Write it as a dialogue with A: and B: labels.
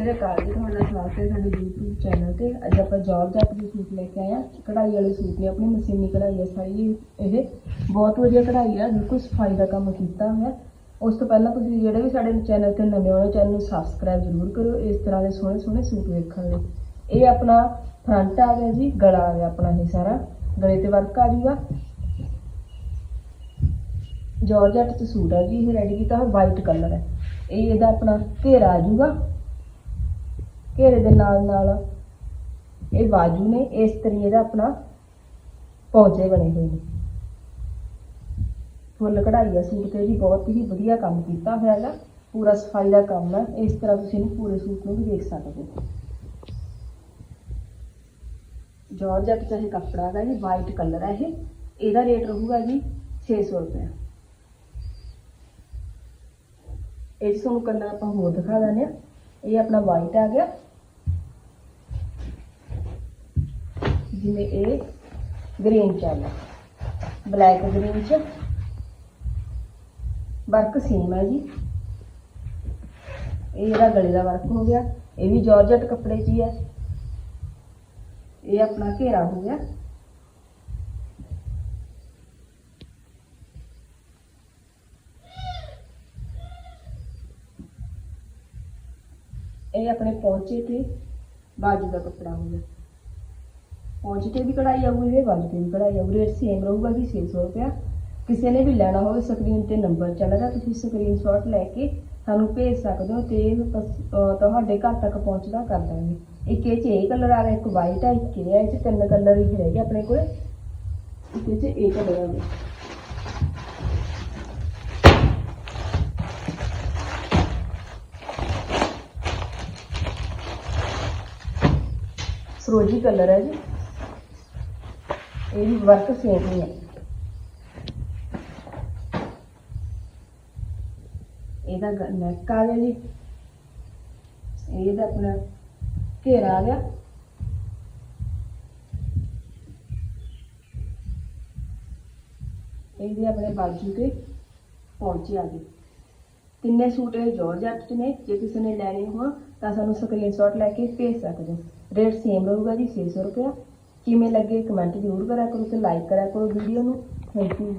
A: ਸਤਿ ਸ੍ਰੀ ਅਕਾਲ ਜੀ ਤੁਹਾਡਾ ਸਵਾਗਤ ਹੈ ਸਾਡੇ YouTube ਚੈਨਲ ਤੇ। ਅੱਜ ਆਪਾਂ ਜੌਬ ਜੱਟ ਦੇ ਸੂਟ ਲੈ ਕੇ ਆਏ ਆ ਕਢਾਈ ਵਾਲੇ ਸੂਟ ਨੇ, ਆਪਣੀ ਮਸ਼ੀਨੀ ਕਢਾਈ ਹੈ ਸਾਰੀ ਇਹ ਬਹੁਤ ਵਧੀਆ ਕਢਾਈ ਆ, ਬਿਲਕੁਲ ਸਫ਼ਾਈ ਦਾ ਕੰਮ ਕੀਤਾ ਹੋਇਆ ਉਸ ਤੋਂ ਪਹਿਲਾਂ ਤੁਸੀਂ ਜਿਹੜੇ ਵੀ ਸਾਡੇ ਚੈਨਲ ਤੇ ਨਵੇਂ ਹੋ ਚੈਨਲ ਨੂੰ ਸਬਸਕ੍ਰਾਈਬ ਜ਼ਰੂਰ ਕਰਿਓ। ਇਸ ਤਰ੍ਹਾਂ ਦੇ ਸੋਹਣੇ ਸੋਹਣੇ ਸੂਟ ਵੇਖਣ ਲਈ ਇਹ ਆਪਣਾ ਫਰੰਟ ਆ ਗਿਆ ਜੀ, ਗਲਾ ਆ ਗਿਆ ਆਪਣਾ ਇਹ ਸਾਰਾ। ਗਲੇ ਤੇ ਵਰਕ ਆ ਜੂਗਾ। ਜਾਰਜਟ ਚ ਸੂਟ ਆ ਜੀ, ਇਹ ਰੈਡੀ ਕੀਤਾ ਹੋਇਆ ਵਾਈਟ ਕਲਰ ਹੈ। ਇਹ ਇਹਦਾ ਆਪਣਾ ਘੇਰਾ ਆ ਜੂਗਾ। ਘੇਰੇ ਦੇ ਨਾਲ ਨਾਲ ਇਹ ਬਾਜੂ ਨੇ ਇਸ ਤਰੀਕੇ ਦਾ ਆਪਣਾ ਪੌਂਚੇ ਬਣੇ ਹੋਏ ਨੇ। ਫੁੱਲ ਕਢਾਈ ਆ ਸੂਟ ਤੇ ਜੀ ਬਹੁਤ ਹੀ ਵਧੀਆ ਕੰਮ ਕੀਤਾ ਹੋਇਆ ਹੈਗਾ। ਪੂਰਾ ਸਫ਼ਾਈ ਦਾ ਕੰਮ ਹੈ ਇਸ ਤਰ੍ਹਾਂ ਤੁਸੀਂ ਇਹਨੂੰ ਪੂਰੇ ਸੂਟ ਨੂੰ ਵੀ ਦੇਖ ਸਕਦੇ ਹੋ। ਜਾਰਜਟ ਦਾ ਇਹ ਕੱਪੜਾ ਹੈਗਾ ਜੀ ਵਾਈਟ ਕਲਰ ਹੈ ਇਹ। ਇਹਦਾ ਰੇਟ ਰਹੂਗਾ ਜੀ 600 ਰੁਪਏ ਇਹ 'ਚ ਤੁਹਾਨੂੰ ਕਲਰ ਆਪਾਂ ਹੋਰ ਦਿਖਾ ਦਿੰਦੇ ਆ ਇਹ ਆਪਣਾ ਵਾਈਟ ਆ ਗਿਆ। ਜਿਵੇਂ ਇਹ ਗ੍ਰੀਨ ਚੱਲ ਬਲੈਕ ਗ੍ਰੀਨ ਚ। ਵਰਕ ਸੇਮ ਹੈ ਜੀ। ਇਹ ਇਹਦਾ ਗਲੇ ਦਾ ਵਰਕ ਹੋ ਗਿਆ, ਇਹ ਵੀ ਜਾਰਜਟ ਕੱਪੜੇ 'ਚ ਹੀ ਹੈ। ਇਹ ਆਪਣਾ ਘੇਰਾ ਹੋ ਗਿਆ। ਇਹ ਆਪਣੇ ਪਹੁੰਚੇ ਤੇ ਬਾਜੂ ਦਾ ਕੱਪੜਾ ਹੋ ਗਿਆ। ਪਹੁੰਚ ਤੇ ਵੀ ਕਢਾਈ ਆਊਗੀ, ਇਹ ਬਾਜੂ ਤੇ ਵੀ ਕਢਾਈ ਆਊਗੀ ਰੇਟ ਸੇਮ ਰਹੂਗਾ ਜੀ 600 ਰੁਪਇਆ। ਕਿਸੇ ਨੇ ਵੀ ਲੈਣਾ ਹੋਵੇ ਸਕਰੀਨ ਤੇ ਨੰਬਰ ਚੱਲ ਤੁਸੀਂ ਸਕਰੀਨਸ਼ਾਟ ਲੈ ਕੇ ਸਾਨੂੰ ਭੇਜ ਸਕਦੇ ਹੋ ਤੇ ਤੁਹਾਡੇ ਘਰ ਤੱਕ ਪਹੁੰਚਦਾ ਕਰ ਦਾਂਗੇ। ਇੱਕ ਇਹ 'ਚ ਇਹ ਕਲਰ ਆ ਰਿਹਾ, ਇੱਕ ਵਾਈਟ ਆ, ਇੱਕ ਇਹ 'ਚ ਤਿੰਨ ਕਲਰ ਹੀ ਰਹਿ ਗਏ ਆਪਣੇ ਕੋਲ। ਇੱਕ ਇਹ 'ਚ ਇਹ ਕਲਰ ਆ ਗਿਆ। ਸਰੋਜੀ ਕਲਰ ਹੈ ਜੀ। ਇਹ ਵੀ ਵਰਕ ਸੇਮ ਹੀ ਹੈ ਇਹਦਾ ਨੈਕ ਆ ਗਿਆ ਜੀ। ਇਹਦਾ ਆਪਣਾ ਘੇਰਾ ਆ ਗਿਆ। ਇਹਦੇ ਆਪਣੇ ਬਾਜੂ ਤੇ ਪਹੁੰਚੇ ਆ ਗਏ। ਤਿੰਨੇ ਸੂਟ ਇਹ ਜਾਰਜੱਟ ਚ ਨੇ। ਜੇ ਕਿਸੇ ਨੇ ਲੈਣੇ ਹੋਣ ਤਾਂ ਸਾਨੂੰ ਸਕਰੀਨਸ਼ਾਟ ਲੈ ਕੇ ਭੇਜ ਸਕਦੇ ਹੋ। ਰੇਟ ਸੇਮ ਰਹੂਗਾ ਜੀ 600 ਰੁਪਇਆ। ਕਿਵੇਂ ਲੱਗੇ ਕਮੈਂਟ ਜ਼ਰੂਰ ਕਰਿਆ ਕਰੋ ਤੇ ਲਾਈਕ ਕਰਿਆ ਕਰੋ ਵੀਡੀਓ ਨੂੰ। Thank you